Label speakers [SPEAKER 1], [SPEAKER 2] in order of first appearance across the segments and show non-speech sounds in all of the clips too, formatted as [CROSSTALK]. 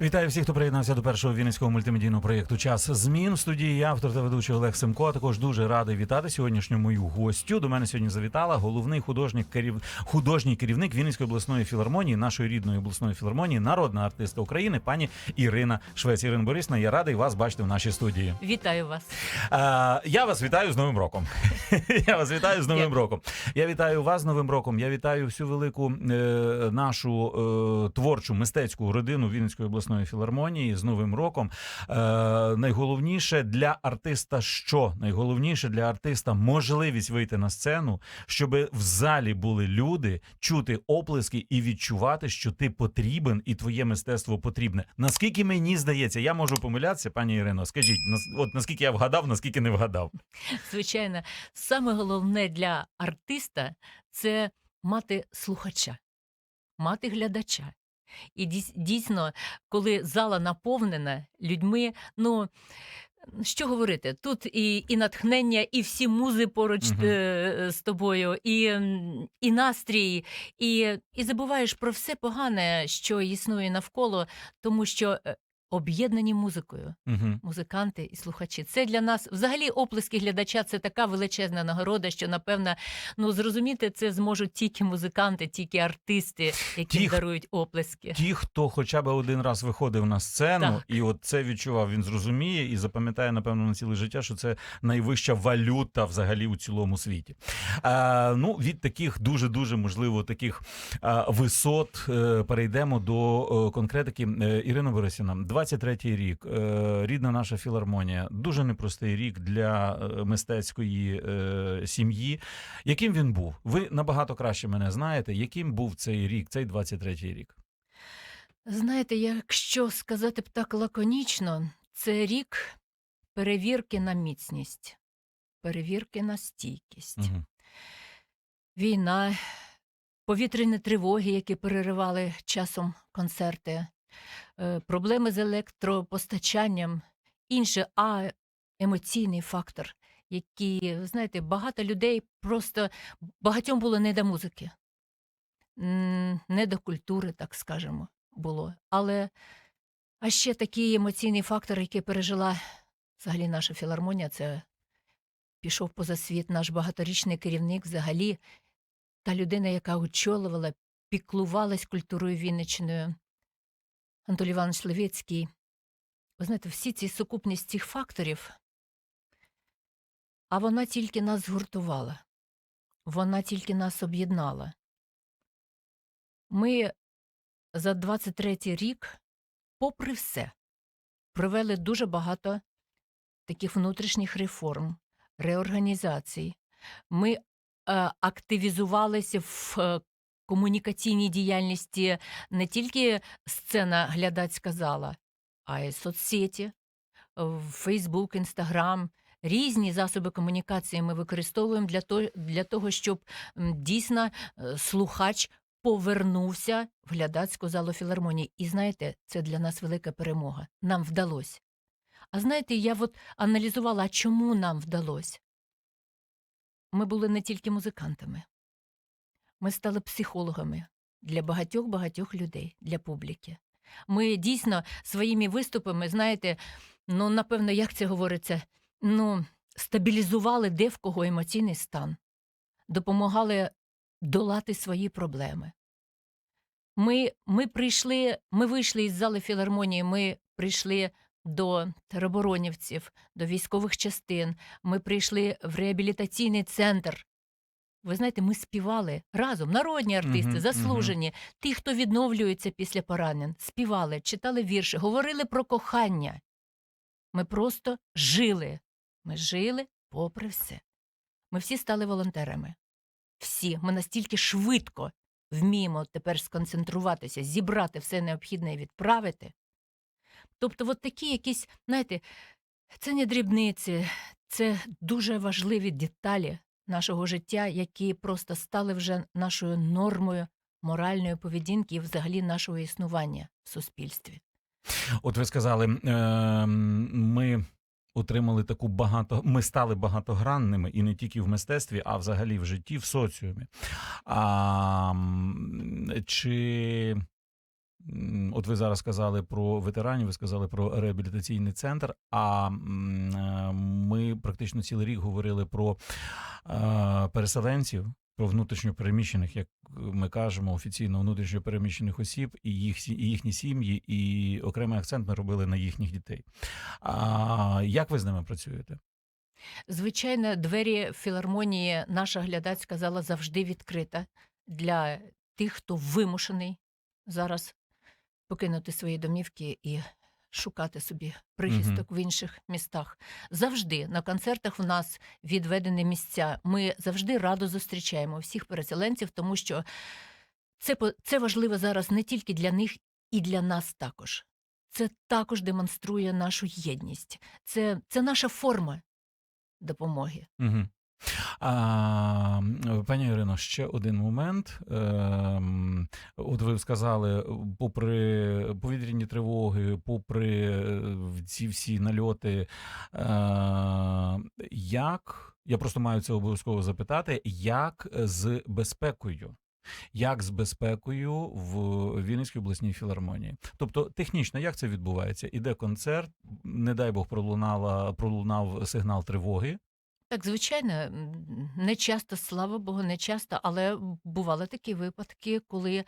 [SPEAKER 1] Вітаю всіх, хто приєднався до першого вінницького мультимедійного проєкту Час змін в студії. Я автор та ведучий Олег Семко. А також дуже радий вітати сьогоднішню мою гостю. До мене сьогодні завітала головний художник керів... художній керівник Вінницької обласної філармонії, нашої рідної обласної філармонії, народна артистка України, пані Ірина Швець. Ірина Борисівна, я радий вас бачити в нашій студії.
[SPEAKER 2] Вітаю вас.
[SPEAKER 1] Е, я вас вітаю з Новим роком. [LAUGHS] я вас вітаю з Новим роком. Я вітаю вас з Новим роком. Я вітаю всю велику е, нашу е, творчу мистецьку родину Вінницької обласної філармонії з Новим роком. Е, найголовніше для артиста, що найголовніше для артиста можливість вийти на сцену, щоб в залі були люди, чути оплески і відчувати, що ти потрібен і твоє мистецтво потрібне. Наскільки мені здається, я можу помилятися, пані Ірино. Скажіть, от наскільки я вгадав, наскільки не вгадав.
[SPEAKER 2] Звичайно, саме головне для артиста це мати слухача, мати глядача. І дійс- дійсно, коли зала наповнена людьми, ну. Що говорити? Тут і, і натхнення, і всі музи поруч е, з тобою, і, і настрій, і, і забуваєш про все погане, що існує навколо, тому що е, об'єднані музикою
[SPEAKER 1] Угу.
[SPEAKER 2] музиканти і слухачі. Це для нас взагалі оплески глядача. Це така величезна нагорода, що напевно, ну зрозуміти це зможуть тільки музиканти, тільки артисти, які
[SPEAKER 1] Ті,
[SPEAKER 2] дарують оплески.
[SPEAKER 1] Ті, хто хоча б один раз виходив на сцену
[SPEAKER 2] Так.
[SPEAKER 1] і от це відчував, він зрозуміє і запам'ятає, напевно, на ціле життя, що це найвища валюта взагалі у цілому світі. А, ну, від таких дуже дуже можливо таких а, висот е, перейдемо до е, конкретики. Е, Ірина Борисівна, 23-й рік, е, рідна наша філармонія. Дуже непростий рік для е, мистецької е, сім'ї. Яким він був? Ви набагато краще мене знаєте. Яким був цей рік, цей 23-й рік?
[SPEAKER 2] Знаєте, якщо сказати б так лаконічно, це рік перевірки на міцність, перевірки на стійкість.
[SPEAKER 1] Угу.
[SPEAKER 2] Війна, повітряні тривоги, які переривали часом концерти, проблеми з електропостачанням, інше, а емоційний фактор, який, знаєте, багато людей просто багатьом було не до музики, не до культури, так скажемо, було. Але а ще такий емоційний фактор, який пережила взагалі наша філармонія, це пішов поза світ наш багаторічний керівник, взагалі та людина, яка очолювала, піклувалась культурою Вінниччиною, Анатолій Іванович Левицький. Ви знаєте, всі ці сукупність цих факторів, а вона тільки нас згуртувала, вона тільки нас об'єднала. Ми за 23-й рік, попри все, провели дуже багато таких внутрішніх реформ, реорганізацій. Ми е, активізувалися в е, комунікаційній діяльності не тільки сцена глядацька зала, а й соцсеті, Фейсбук, Інстаграм. Різні засоби комунікації ми використовуємо для того, для того щоб дійсно е, слухач повернувся в глядацьку залу філармонії. І знаєте, це для нас велика перемога. Нам вдалося. А знаєте, я от аналізувала, чому нам вдалося? Ми були не тільки музикантами, ми стали психологами для багатьох-багатьох людей, для публіки. Ми дійсно своїми виступами, знаєте, ну, напевно, як це говориться, ну, стабілізували де в кого емоційний стан, допомагали долати свої проблеми. Ми, ми прийшли, ми вийшли із зали філармонії, ми прийшли до тероборонівців, до військових частин. Ми прийшли в реабілітаційний центр. Ви знаєте, ми співали разом, народні артисти,
[SPEAKER 1] Мгм,
[SPEAKER 2] заслужені, ті, хто відновлюється після поранень, співали, читали вірші, говорили про кохання. Ми просто жили. Ми жили попри все. Ми всі стали волонтерами. Всі. Ми настільки швидко вміємо тепер сконцентруватися, зібрати все необхідне і відправити. Тобто, от такі якісь, знаєте, це не дрібниці, це дуже важливі деталі нашого життя, які просто стали вже нашою нормою моральної поведінки і взагалі нашого існування в суспільстві.
[SPEAKER 1] От ви сказали, е, ми отримали таку багато. Ми стали багатогранними і не тільки в мистецтві, а взагалі в житті, в соціумі. А чи от ви зараз сказали про ветеранів, ви сказали про реабілітаційний центр. А е, ми практично цілий рік говорили про е, переселенців, про внутрішньопереміщених, як ми кажемо, офіційно внутрішньопереміщених осіб і їх і їхні сім'ї, і окремий акцент ми робили на їхніх дітей. А як ви з ними працюєте?
[SPEAKER 2] Звичайно, двері філармонії наша глядацька зала завжди відкрита для тих, хто вимушений зараз покинути свої домівки і шукати собі прихисток в інших містах. Завжди на концертах в нас відведені місця. Ми завжди радо зустрічаємо всіх переселенців, тому що це, це важливо зараз не тільки для них, і для нас також. Це також демонструє нашу єдність. Це, це наша форма допомоги.
[SPEAKER 1] Угу. А, пані Ірино, ще один момент. Ем, От ви сказали, попри повітряні тривоги, попри е, ці всі нальоти, е, як я просто маю це обов'язково запитати, як з безпекою? Як з безпекою в Вінницькій обласній філармонії? Тобто, технічно, як це відбувається? Іде концерт, не дай Бог, пролунала пролунав сигнал тривоги.
[SPEAKER 2] Так, звичайно, не часто, слава Богу, не часто, але бували такі випадки, коли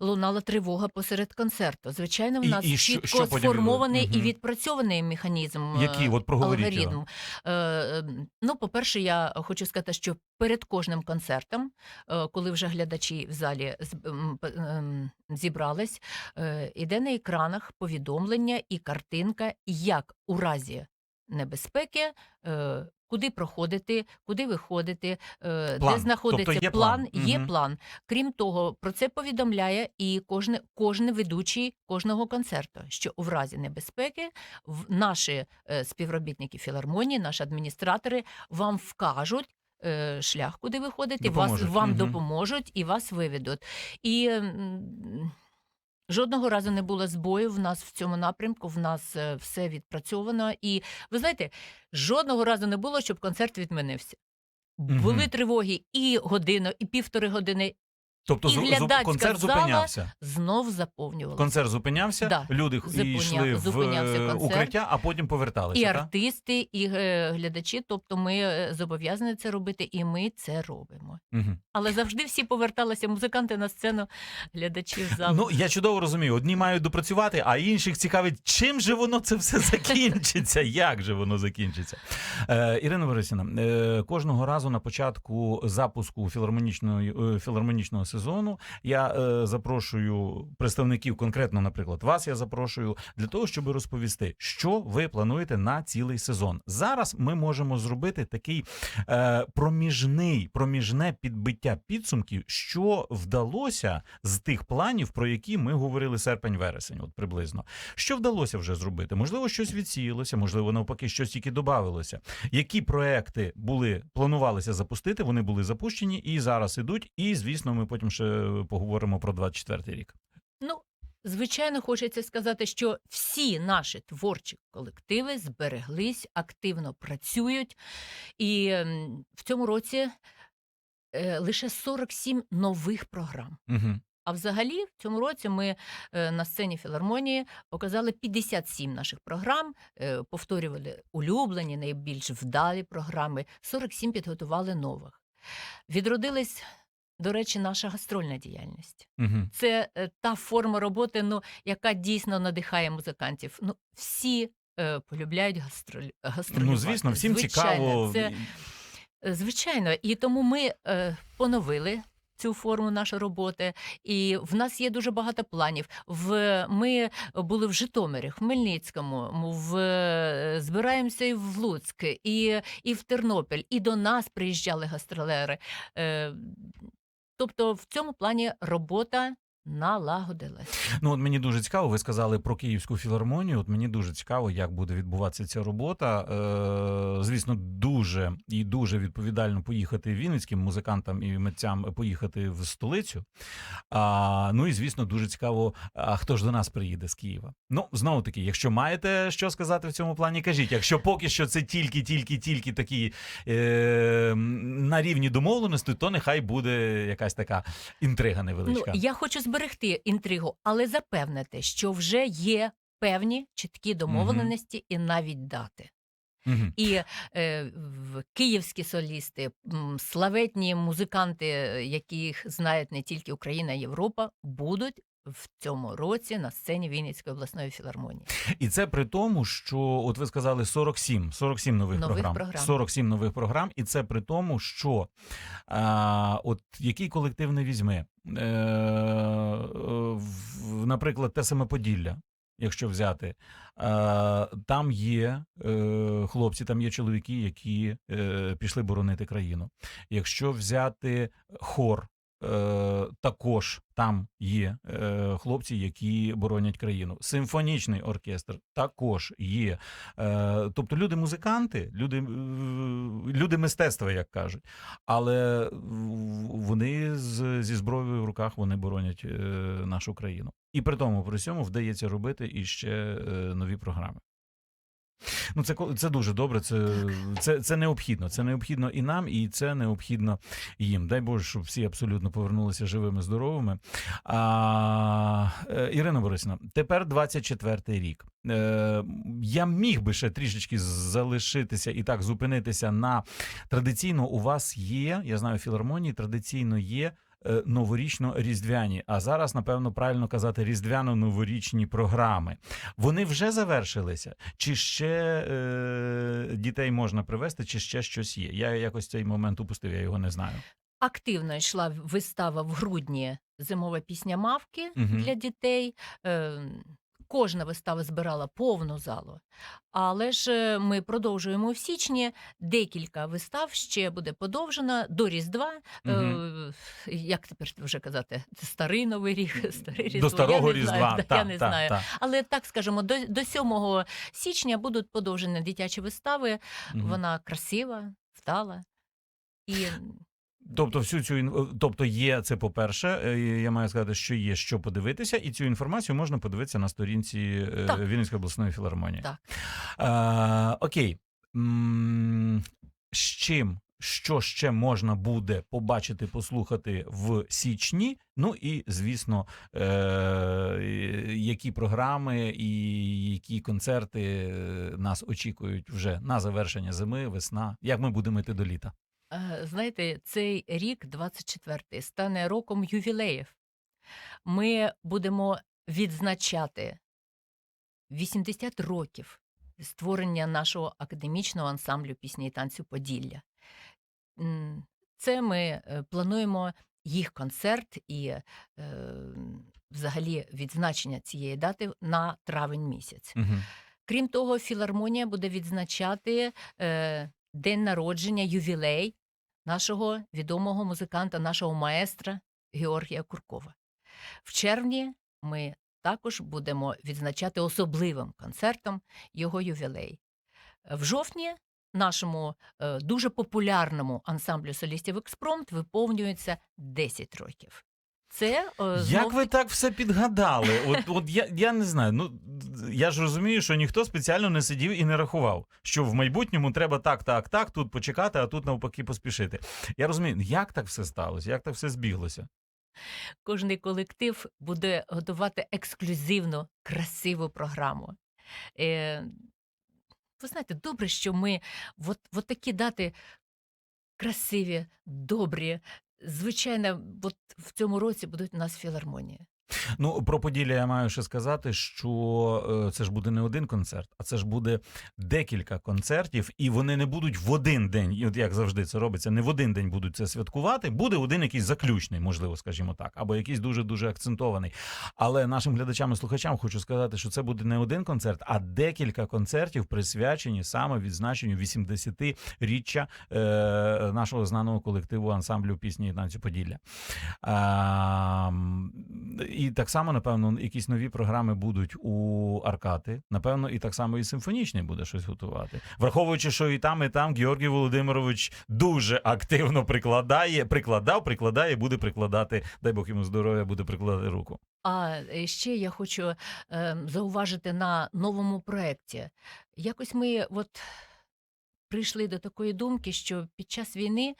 [SPEAKER 2] лунала тривога посеред концерту. Звичайно, в
[SPEAKER 1] І-
[SPEAKER 2] нас
[SPEAKER 1] і що-
[SPEAKER 2] чітко
[SPEAKER 1] що потім
[SPEAKER 2] сформований
[SPEAKER 1] відбулося?
[SPEAKER 2] і
[SPEAKER 1] Мгм.
[SPEAKER 2] відпрацьований механізм. е,
[SPEAKER 1] Які? От проговоріть його.
[SPEAKER 2] алгоритм. Е, е, Ну, по-перше, я хочу сказати, що перед кожним концертом, е, коли вже глядачі в залі з- м, п- ем, зібрались, е, іде на екранах повідомлення і картинка, як у разі небезпеки. е, Куди проходити, куди виходити, е,
[SPEAKER 1] План.
[SPEAKER 2] де знаходиться
[SPEAKER 1] Тобто є
[SPEAKER 2] план,
[SPEAKER 1] план.
[SPEAKER 2] є
[SPEAKER 1] Мгм.
[SPEAKER 2] план. Крім того, про це повідомляє і кожне, кожне ведучий кожного концерту, що у разі небезпеки наші е, співробітники філармонії, наші адміністратори вам вкажуть. е, Шлях, куди виходити, вас вам
[SPEAKER 1] Мгм.
[SPEAKER 2] допоможуть і вас виведуть. І жодного разу не було збою в нас в цьому напрямку. В нас е, все відпрацьовано. І ви знаєте, жодного разу не було, щоб концерт відмінився. Були тривоги і годину, і півтори години
[SPEAKER 1] Тобто
[SPEAKER 2] І глядацька
[SPEAKER 1] концерт
[SPEAKER 2] зала
[SPEAKER 1] зупинявся.
[SPEAKER 2] знов заповнювалася.
[SPEAKER 1] Концерт зупинявся,
[SPEAKER 2] Да.
[SPEAKER 1] люди
[SPEAKER 2] Зупиня-
[SPEAKER 1] йшли в е, укриття, а потім поверталися.
[SPEAKER 2] І
[SPEAKER 1] так?
[SPEAKER 2] артисти, і е, глядачі. Тобто ми е, зобов'язані це робити, і ми це робимо.
[SPEAKER 1] Мгм.
[SPEAKER 2] Але завжди всі поверталися, музиканти на сцену, глядачі в зал.
[SPEAKER 1] Ну я чудово розумію. Одні мають допрацювати, а інших цікавить, чим же воно це все [LAUGHS] закінчиться. Як же воно закінчиться? Е, Ірина Борисівна, е, кожного разу на початку запуску філармонічної е, філармонічного сезону я е, запрошую представників, конкретно, наприклад, вас я запрошую для того, щоб розповісти, що ви плануєте на цілий сезон. Зараз ми можемо зробити такий е, проміжний, проміжне підбиття підсумків, що вдалося з тих планів, про які ми говорили серпень-вересень, от приблизно. Що вдалося вже зробити? Можливо, щось відсіялося, можливо, навпаки, щось тільки додавалося. Які проекти були планувалися запустити? Вони були запущені і зараз ідуть. І звісно, ми потім ще поговоримо про 24-й рік.
[SPEAKER 2] Ну, звичайно, хочеться сказати, що всі наші творчі колективи збереглись, активно працюють. І в цьому році е, лише 47 нових програм.
[SPEAKER 1] Угу.
[SPEAKER 2] А взагалі, в цьому році ми е, на сцені філармонії показали 57 наших програм, е, повторювали улюблені, найбільш вдалі програми, 47 підготували нових. Відродилась, до речі, наша гастрольна діяльність.
[SPEAKER 1] Угу.
[SPEAKER 2] Це е, та форма роботи, ну, яка дійсно надихає музикантів. Ну, всі е, полюбляють гастроль, гастролювати.
[SPEAKER 1] Ну, звісно, всім
[SPEAKER 2] Звичайно,
[SPEAKER 1] цікаво.
[SPEAKER 2] Це, Е, Звичайно, і тому ми е, поновили цю форму нашої роботи, і в нас є дуже багато планів. В ми були в Житомирі, в Хмельницькому, в е, збираємося і в Луцьк, і, і в Тернопіль, і до нас приїжджали гастролери. Тобто, в цьому плані робота налагодилась.
[SPEAKER 1] Ну, от мені дуже цікаво, ви сказали про Київську філармонію. От мені дуже цікаво, як буде відбуватися ця робота. Е, звісно, дуже і дуже відповідально поїхати вінницьким музикантам і митцям поїхати в столицю. А, ну і звісно, дуже цікаво, а хто ж до нас приїде з Києва. Ну, знову таки, якщо маєте що сказати в цьому плані, кажіть. Якщо поки що це тільки, тільки, тільки такі е, на рівні домовленості, то нехай буде якась така інтрига невеличка.
[SPEAKER 2] Ну, я хочу зберегти інтригу, але запевнити, що вже є певні чіткі домовленості і навіть дати.
[SPEAKER 1] Мгм.
[SPEAKER 2] І е, київські солісти, славетні музиканти, е, яких знають не тільки Україна, Європа, будуть в цьому році на сцені Вінницької обласної філармонії.
[SPEAKER 1] І це при тому, що от ви сказали 47, 47 нових,
[SPEAKER 2] Нових
[SPEAKER 1] програм.
[SPEAKER 2] програм.
[SPEAKER 1] 47 нових програм, і це при тому, що а, от який колектив не візьме, е, в- наприклад, те саме Поділля. Якщо взяти, там є е, хлопці, там є чоловіки, які е, пішли боронити країну. Якщо взяти хор, також там є е, хлопці, які боронять країну. Симфонічний оркестр також є. Е, тобто люди музиканти, люди, е, люди мистецтва, як кажуть. Але вони з, зі зброєю в руках вони боронять е, нашу країну. І при тому, при цьому вдається робити іще е, нові програми. Ну, це, це дуже добре. Це, це, це необхідно. Це необхідно і нам, і це необхідно їм. Дай Боже, щоб всі абсолютно повернулися живими, здоровими. А, е, Ірина Борисівна, тепер 24-й рік. Е, я міг би ще трішечки залишитися і так зупинитися на традиційно. У вас є, я знаю, філармонії традиційно є. Е, Новорічно-різдвяні, а зараз, напевно, правильно казати, різдвяно-новорічні програми. Вони вже завершилися? Чи ще е, дітей можна привезти, чи ще щось є? Я якось цей момент упустив, я його не знаю.
[SPEAKER 2] Активно йшла вистава в грудні зимова пісня мавки
[SPEAKER 1] угу.
[SPEAKER 2] для дітей. Е, Кожна вистава збирала повну залу. Але ж е, ми продовжуємо в січні. Декілька вистав ще буде подовжена до Різдва. Е, як тепер вже казати, старий новий рік, старий Різдво.
[SPEAKER 1] До старого
[SPEAKER 2] я не
[SPEAKER 1] різдва.
[SPEAKER 2] Знаю,
[SPEAKER 1] та,
[SPEAKER 2] я не
[SPEAKER 1] та,
[SPEAKER 2] знаю.
[SPEAKER 1] та.
[SPEAKER 2] Але так скажемо, до, до 7 січня будуть подовжені дитячі вистави.
[SPEAKER 1] Мгм.
[SPEAKER 2] Вона красива, вдала. І
[SPEAKER 1] Тобто, всю цю ін- тобто є це по-перше. е, Я маю сказати, що є що подивитися, і цю інформацію можна подивитися на сторінці е,
[SPEAKER 2] Так.
[SPEAKER 1] Вінницької обласної філармонії.
[SPEAKER 2] Так.
[SPEAKER 1] Е, окей. З чим? Що ще можна буде побачити, послухати в січні? Ну і звісно, е, які програми і які концерти е, нас очікують вже на завершення зими, весна. Як ми будемо йти до літа?
[SPEAKER 2] Е, Знаєте, цей рік, 24-й, стане роком ювілеїв. Ми будемо відзначати 80 років створення нашого академічного ансамблю пісні і танцю Поділля. Це ми е, плануємо їх концерт і е, взагалі відзначення цієї дати на травень місяць.
[SPEAKER 1] Угу.
[SPEAKER 2] Крім того, філармонія буде відзначати е, день народження, ювілей нашого відомого музиканта, нашого маестра Георгія Куркова. В червні ми також будемо відзначати особливим концертом його ювілей. В жовтні нашому е, дуже популярному ансамблю солістів Експромт виповнюється 10 років. Це е,
[SPEAKER 1] Як ви так все підгадали? От, от я, я не знаю. Ну я ж розумію, що ніхто спеціально не сидів і не рахував, що в майбутньому треба так, так, так, тут почекати, а тут навпаки поспішити. Я розумію, як так все сталося, як так все збіглося.
[SPEAKER 2] кожний колектив буде готувати ексклюзивну, красиву програму. Е, ви знаєте, добре, що ми от, от такі дати красиві, добрі. Звичайно, от в цьому році будуть у нас філармонії.
[SPEAKER 1] Ну про Поділля я маю ще сказати, що е, це ж буде не один концерт, а це ж буде декілька концертів, і вони не будуть в один день, і от як завжди це робиться, не в один день будуть це святкувати. Буде один якийсь заключний, можливо, скажімо так, або якийсь дуже дуже акцентований. Але нашим глядачам і слухачам хочу сказати, що це буде не один концерт, а декілька концертів, присвячені саме відзначенню 80-річчя е, нашого знаного колективу ансамблю пісні і танцю Поділля. М, і так само, напевно, якісь нові програми будуть у Аркати. Напевно, і так само і симфонічний буде щось готувати. Враховуючи, що і там, і там Георгій Володимирович дуже активно прикладає, прикладав, прикладає, буде прикладати. Дай Бог йому здоров'я, буде прикладати руку.
[SPEAKER 2] А е, ще я хочу е, зауважити на новому проєкті. Якось ми от прийшли до такої думки, що під час війни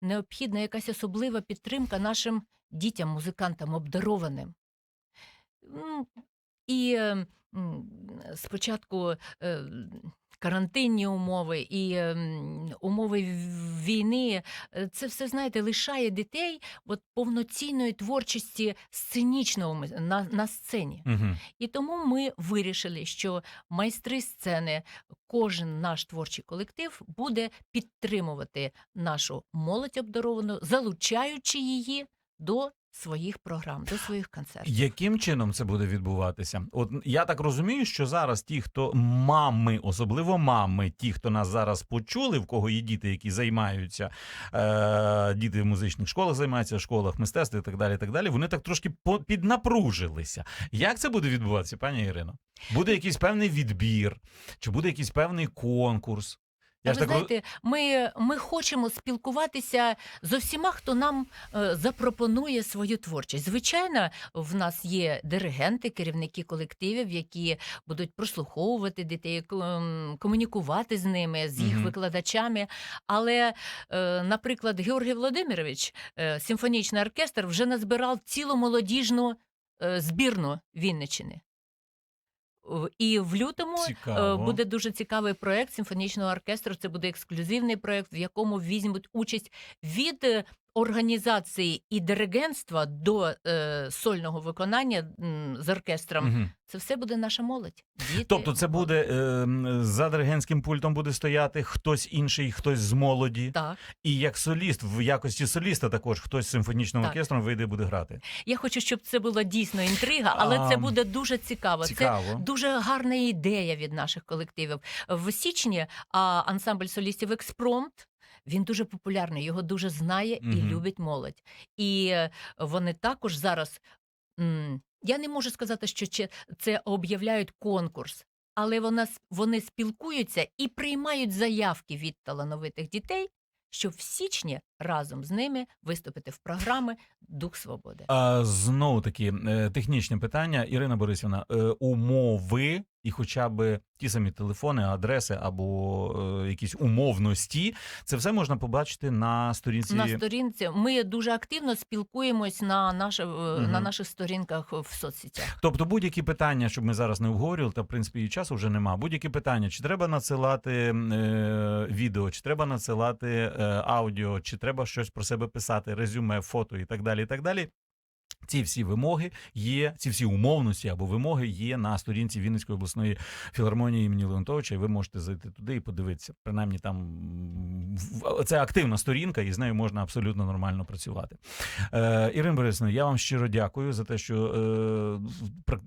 [SPEAKER 2] необхідна якась особлива підтримка нашим дітям, музикантам обдарованим. І е, спочатку е, карантинні умови і е, умови війни, е, це все, знаєте, лишає дітей от, повноцінної творчості сценічного на, на сцені.
[SPEAKER 1] Угу.
[SPEAKER 2] І тому ми вирішили, що майстри сцени, кожен наш творчий колектив буде підтримувати нашу молодь обдаровану, залучаючи її до своїх програм, до своїх концертів.
[SPEAKER 1] Яким чином це буде відбуватися? От я так розумію, що зараз ті, хто мами, особливо мами, ті, хто нас зараз почули, в кого є діти, які займаються, е, діти в музичних школах займаються, в школах мистецтва і так далі. так далі, Вони так трошки піднапружилися. Як це буде відбуватися, пані Ірино? Буде якийсь певний відбір, чи буде якийсь певний конкурс? Ж
[SPEAKER 2] ви
[SPEAKER 1] так
[SPEAKER 2] знаєте, ми, ми хочемо спілкуватися з усіма, хто нам е, запропонує свою творчість. Звичайно, в нас є диригенти, керівники колективів, які будуть прослуховувати дітей, ко- комунікувати з ними, з їх
[SPEAKER 1] Мгм.
[SPEAKER 2] викладачами. Але, е, наприклад, Георгій Володимирович, е, симфонічний оркестр, вже назбирав цілу молодіжну е, збірну Вінничини. І в лютому Е,
[SPEAKER 1] Цікаво.
[SPEAKER 2] Буде дуже цікавий проект симфонічного оркестру. Це буде ексклюзивний проект, в якому візьмуть участь від е, організації і диригентства до е, сольного виконання м, з оркестром.
[SPEAKER 1] Мгм.
[SPEAKER 2] Це все буде наша молодь. Діти,
[SPEAKER 1] Тобто, це буде е, за диригентським пультом буде стояти хтось інший, хтось з молоді.
[SPEAKER 2] так.
[SPEAKER 1] І як соліст, в якості соліста також хтось з симфонічним
[SPEAKER 2] Так.
[SPEAKER 1] оркестром вийде і буде грати.
[SPEAKER 2] Я хочу, щоб це була дійсно інтрига, але
[SPEAKER 1] А,
[SPEAKER 2] це буде дуже цікаво. Це
[SPEAKER 1] Цікаво.
[SPEAKER 2] Дуже гарна ідея від наших колективів. В січні а, ансамбль солістів Експромт. Він дуже популярний, його дуже знає і
[SPEAKER 1] угу.
[SPEAKER 2] любить молодь. І е, вони також зараз. Я не можу сказати, що це об'являють конкурс, але вона, вони спілкуються і приймають заявки від талановитих дітей, щоб в січні разом з ними виступити в програми Дух Свободи.
[SPEAKER 1] А, знову таки е, технічне питання. Ірина Борисівна, е, умови і хоча б ті самі телефони, адреси або е, якісь умовності, це все можна побачити на сторінці.
[SPEAKER 2] На сторінці ми дуже активно спілкуємось на, наше, е, на наших сторінках в соцсетях.
[SPEAKER 1] Тобто будь-які питання, щоб ми зараз не обговорювали, та в принципі і часу вже нема. Будь-які питання, чи треба надсилати е, відео, чи треба надсилати е, аудіо, чи треба щось про себе писати, резюме, фото і так далі. І так далі. Ці всі вимоги є, ці всі умовності або вимоги є на сторінці Вінницької обласної філармонії імені Леонтовича, і ви можете зайти туди і подивитися. Принаймні там це активна сторінка, і з нею можна абсолютно нормально працювати. Е, Ірина Борисовна, я вам щиро дякую за те, що е,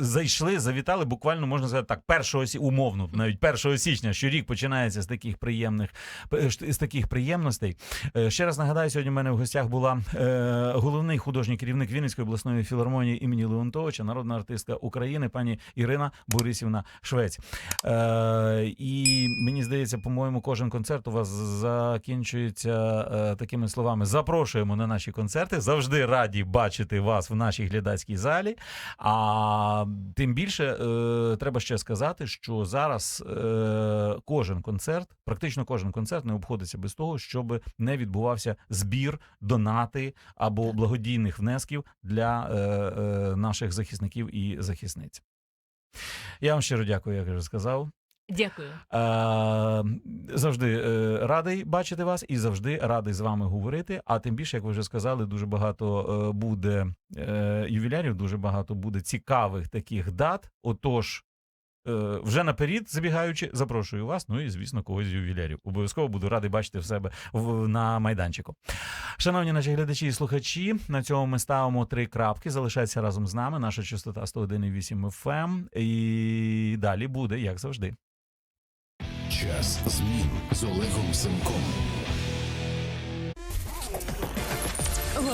[SPEAKER 1] зайшли, завітали. Буквально можна сказати так, 1 сі, умовно, навіть 1 січня, що рік починається з таких приємних е, з таких приємностей. Е, ще раз нагадаю, сьогодні в мене в гостях була е, головний художній керівник Вінницької обласної філармонії імені Леонтовича, народна артистка України, пані Ірина Борисівна Швець. Е, і мені здається, по-моєму, кожен концерт у вас закінчується е, такими словами: запрошуємо на наші концерти. Завжди раді бачити вас в нашій глядацькій залі. А тим більше е, треба ще сказати, що зараз е, кожен концерт, практично кожен концерт не обходиться без того, щоб не відбувався збір, донати або благодійних внесків для е, е, наших захисників і захисниць. Я вам щиро дякую, як я вже сказав.
[SPEAKER 2] Дякую.
[SPEAKER 1] Е, завжди радий бачити вас і завжди радий з вами говорити. А тим більше, як ви вже сказали, дуже багато буде ювілярів, дуже багато буде цікавих таких дат. Отож. Е, Вже наперед, забігаючи, запрошую вас. Ну і звісно, когось з ювілярів. Обов'язково буду радий бачити в себе на майданчику. Шановні наші глядачі і слухачі, на цьому ми ставимо три крапки. Залишайтеся разом з нами. Наша частота 101,8 FM. І далі буде, як завжди.
[SPEAKER 3] Час змін з Олегом Семком.